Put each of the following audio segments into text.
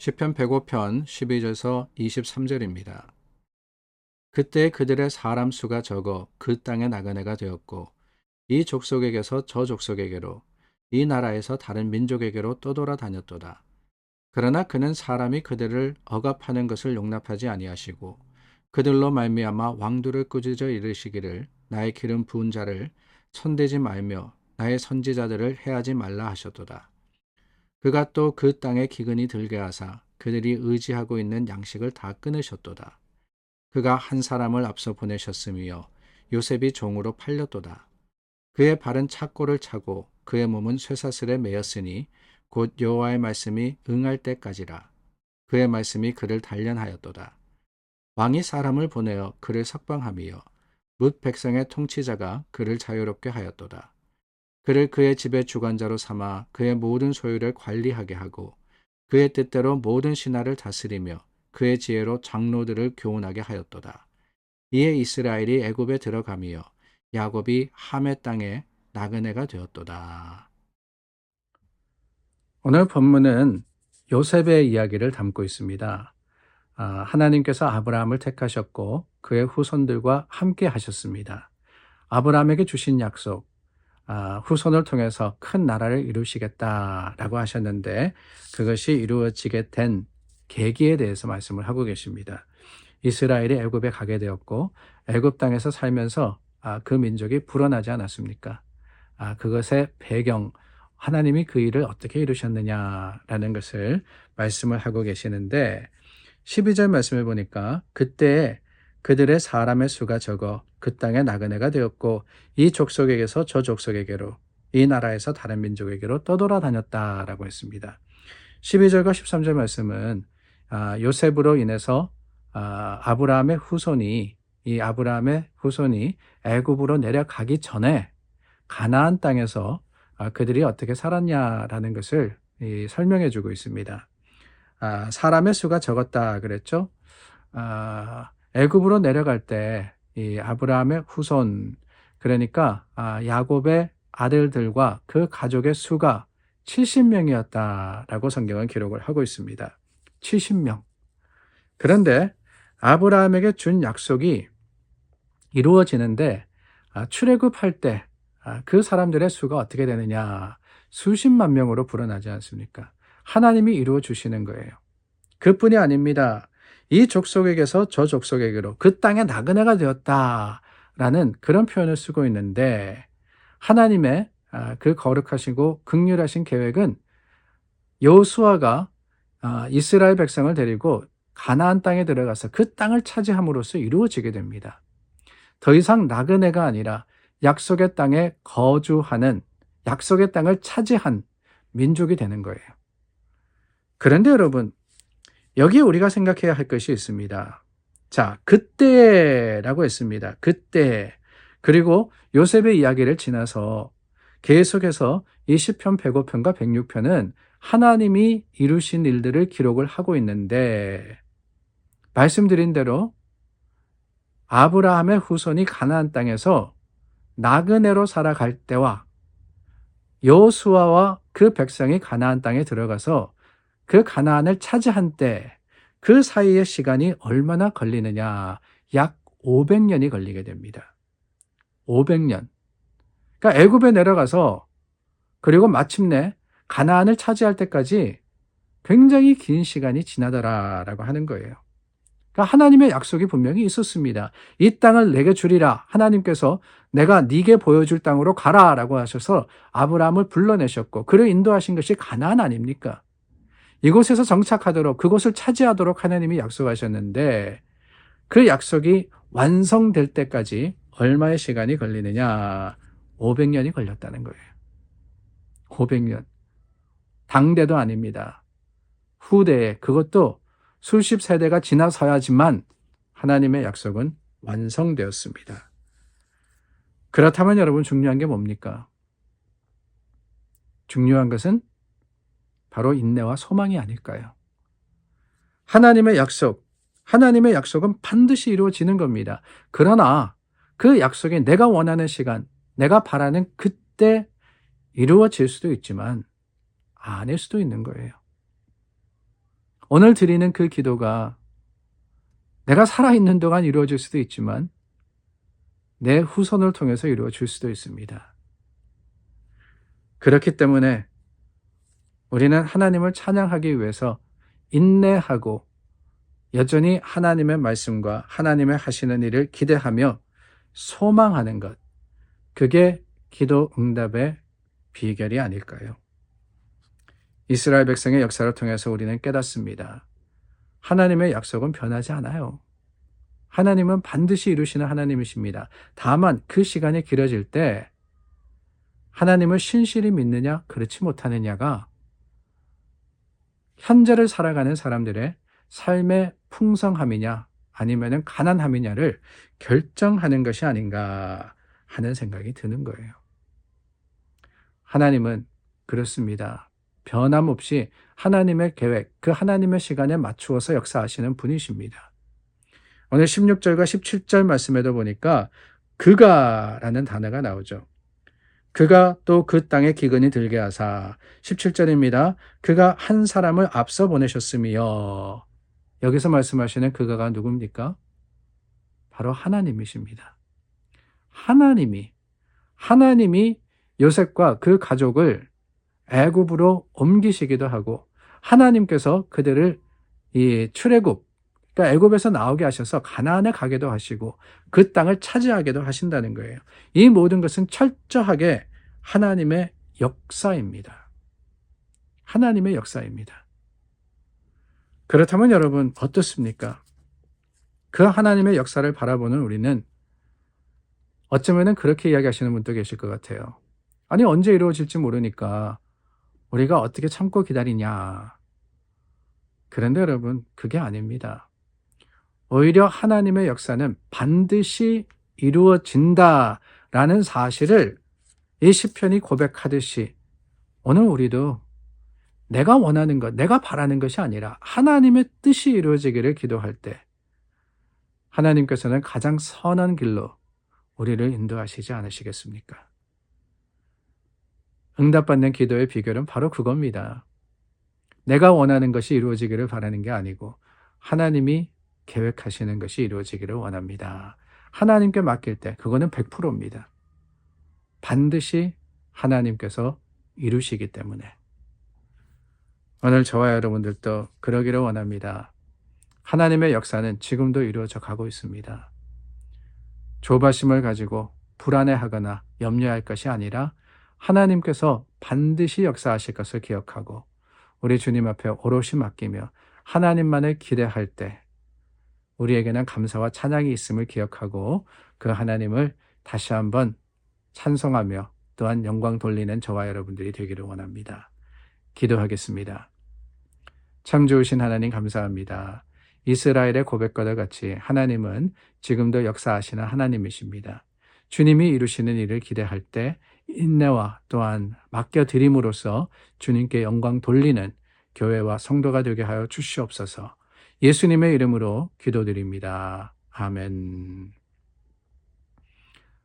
시편 105편 12절에서 23절입니다. 그때 그들의 사람 수가 적어 그 땅의 나그네가 되었고 이 족속에게서 저 족속에게로 이 나라에서 다른 민족에게로 떠돌아 다녔도다. 그러나 그는 사람이 그들을 억압하는 것을 용납하지 아니하시고 그들로 말미암아 왕두를 꾸짖어 이르시기를 나의 기름 부은 자를 손대지 말며 나의 선지자들을 해하지 말라 하셨도다. 그가 또 그 땅에 기근이 들게 하사 그들이 의지하고 있는 양식을 다 끊으셨도다. 그가 한 사람을 앞서 보내셨으며 요셉이 종으로 팔렸도다. 그의 발은 착고를 차고 그의 몸은 쇠사슬에 매였으니 곧 여호와의 말씀이 응할 때까지라. 그의 말씀이 그를 단련하였도다. 왕이 사람을 보내어 그를 석방하며 뭇 백성의 통치자가 그를 자유롭게 하였도다. 그를 그의 집의 주관자로 삼아 그의 모든 소유를 관리하게 하고 그의 뜻대로 모든 신하를 다스리며 그의 지혜로 장로들을 교훈하게 하였도다. 이에 이스라엘이 애굽에 들어가며 야곱이 함의 땅에 나그네가 되었도다. 오늘 본문은 요셉의 이야기를 담고 있습니다. 아, 하나님께서 아브라함을 택하셨고 그의 후손들과 함께 하셨습니다. 아브라함에게 주신 약속, 아, 후손을 통해서 큰 나라를 이루시겠다라고 하셨는데 그것이 이루어지게 된 계기에 대해서 말씀을 하고 계십니다. 이스라엘이 애굽에 가게 되었고 애굽 땅에서 살면서 아, 그 민족이 불어나지 않았습니까? 아, 그것의 배경 하나님이 그 일을 어떻게 이루셨느냐라는 것을 말씀을 하고 계시는데 12절 말씀을 보니까 그때 그들의 사람의 수가 적어 그 땅에 나그네가 되었고 이 족속에게서 저 족속에게로 이 나라에서 다른 민족에게로 떠돌아 다녔다라고 했습니다. 12절과 13절 말씀은 아, 요셉으로 인해서 아, 아브라함의 후손이 이 아브라함의 후손이 애굽으로 내려가기 전에 가나안 땅에서 아, 그들이 어떻게 살았냐라는 것을 이, 설명해 주고 있습니다. 아, 사람의 수가 적었다 그랬죠. 아, 애굽으로 내려갈 때 이 아브라함의 후손 그러니까 아, 야곱의 아들들과 그 가족의 수가 70명이었다라고 성경은 기록을 하고 있습니다. 70명. 그런데 아브라함에게 준 약속이 이루어지는데 아, 출애굽할 때 그 사람들의 수가 어떻게 되느냐? 수십만 명으로 불어나지 않습니까? 하나님이 이루어 주시는 거예요. 그뿐이 아닙니다. 이 족속에게서 저 족속에게로 그 땅에 나그네가 되었다라는 그런 표현을 쓰고 있는데 하나님의 그 거룩하시고 극률하신 계획은 여호수아가 이스라엘 백성을 데리고 가나안 땅에 들어가서 그 땅을 차지함으로써 이루어지게 됩니다. 더 이상 나그네가 아니라 약속의 땅에 거주하는 약속의 땅을 차지한 민족이 되는 거예요. 그런데 여러분, 여기에 우리가 생각해야 할 것이 있습니다. 자, 그때라고 했습니다. 그때. 그리고 요셉의 이야기를 지나서 계속해서 이 시편 105편과 106편은 하나님이 이루신 일들을 기록을 하고 있는데 말씀드린 대로 아브라함의 후손이 가나안 땅에서 나그네로 살아갈 때와 여호수아와 그 백성이 가나안 땅에 들어가서 그 가나안을 차지한 때 그 사이의 시간이 얼마나 걸리느냐? 약 500년이 걸리게 됩니다. 500년. 그러니까 애굽에 내려가서 그리고 마침내 가나안을 차지할 때까지 굉장히 긴 시간이 지나더라라고 하는 거예요. 그러니까 하나님의 약속이 분명히 있었습니다. 이 땅을 내게 주리라. 하나님께서 내가 네게 보여줄 땅으로 가라라고 하셔서 아브라함을 불러내셨고 그를 인도하신 것이 가나안 아닙니까? 이곳에서 정착하도록 그곳을 차지하도록 하나님이 약속하셨는데 그 약속이 완성될 때까지 얼마의 시간이 걸리느냐? 500년이 걸렸다는 거예요. 500년. 당대도 아닙니다. 후대에 그것도 수십 세대가 지나서야지만 하나님의 약속은 완성되었습니다. 그렇다면 여러분 중요한 게 뭡니까? 중요한 것은 바로 인내와 소망이 아닐까요? 하나님의 약속, 하나님의 약속은 반드시 이루어지는 겁니다. 그러나 그 약속이 내가 원하는 시간, 내가 바라는 그때 이루어질 수도 있지만 아닐 수도 있는 거예요. 오늘 드리는 그 기도가 내가 살아있는 동안 이루어질 수도 있지만 내 후손을 통해서 이루어질 수도 있습니다. 그렇기 때문에 우리는 하나님을 찬양하기 위해서 인내하고 여전히 하나님의 말씀과 하나님의 하시는 일을 기대하며 소망하는 것. 그게 기도 응답의 비결이 아닐까요? 이스라엘 백성의 역사를 통해서 우리는 깨닫습니다. 하나님의 약속은 변하지 않아요. 하나님은 반드시 이루시는 하나님이십니다. 다만 그 시간이 길어질 때 하나님을 신실히 믿느냐, 그렇지 못하느냐가 현재를 살아가는 사람들의 삶의 풍성함이냐, 아니면 가난함이냐를 결정하는 것이 아닌가 하는 생각이 드는 거예요. 하나님은 그렇습니다. 변함없이 하나님의 계획, 그 하나님의 시간에 맞추어서 역사하시는 분이십니다. 오늘 16절과 17절 말씀에도 보니까 그가 라는 단어가 나오죠. 그가 또 그 땅에 기근이 들게 하사 17절입니다. 그가 한 사람을 앞서 보내셨으며 여기서 말씀하시는 그가가 누굽니까? 바로 하나님이십니다. 하나님이 하나님이 요셉과 그 가족을 애굽으로 옮기시기도 하고 하나님께서 그들을 이 출애굽 그러니까 애굽에서 나오게 하셔서 가나안에 가게도 하시고 그 땅을 차지하게도 하신다는 거예요. 이 모든 것은 철저하게 하나님의 역사입니다. 하나님의 역사입니다. 그렇다면 여러분 어떻습니까? 그 하나님의 역사를 바라보는 우리는 어쩌면 그렇게 이야기하시는 분도 계실 것 같아요. 아니 언제 이루어질지 모르니까 우리가 어떻게 참고 기다리냐. 그런데 여러분 그게 아닙니다. 오히려 하나님의 역사는 반드시 이루어진다라는 사실을 이 시편이 고백하듯이 오늘 우리도 내가 원하는 것, 내가 바라는 것이 아니라 하나님의 뜻이 이루어지기를 기도할 때 하나님께서는 가장 선한 길로 우리를 인도하시지 않으시겠습니까? 응답받는 기도의 비결은 바로 그겁니다. 내가 원하는 것이 이루어지기를 바라는 게 아니고 하나님이 계획하시는 것이 이루어지기를 원합니다. 하나님께 맡길 때 그거는 100%입니다. 반드시 하나님께서 이루시기 때문에. 오늘 저와 여러분들도 그러기를 원합니다. 하나님의 역사는 지금도 이루어져 가고 있습니다. 조바심을 가지고 불안해하거나 염려할 것이 아니라 하나님께서 반드시 역사하실 것을 기억하고 우리 주님 앞에 오롯이 맡기며 하나님만을 기대할 때 우리에게는 감사와 찬양이 있음을 기억하고 그 하나님을 다시 한번 찬송하며 또한 영광 돌리는 저와 여러분들이 되기를 원합니다. 기도하겠습니다. 참 좋으신 하나님 감사합니다. 이스라엘의 고백과도 같이 하나님은 지금도 역사하시는 하나님이십니다. 주님이 이루시는 일을 기대할 때 인내와 또한 맡겨드림으로써 주님께 영광 돌리는 교회와 성도가 되게 하여 주시옵소서 예수님의 이름으로 기도드립니다. 아멘.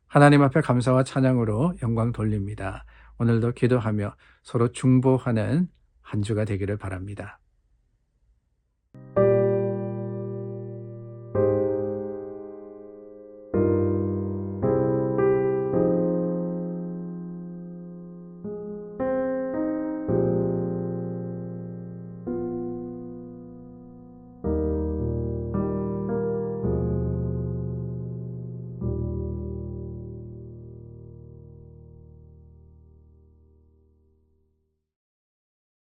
하나님 앞에 감사와 찬양으로 영광 돌립니다. 오늘도 기도하며 서로 중보하는 한 주가 되기를 바랍니다.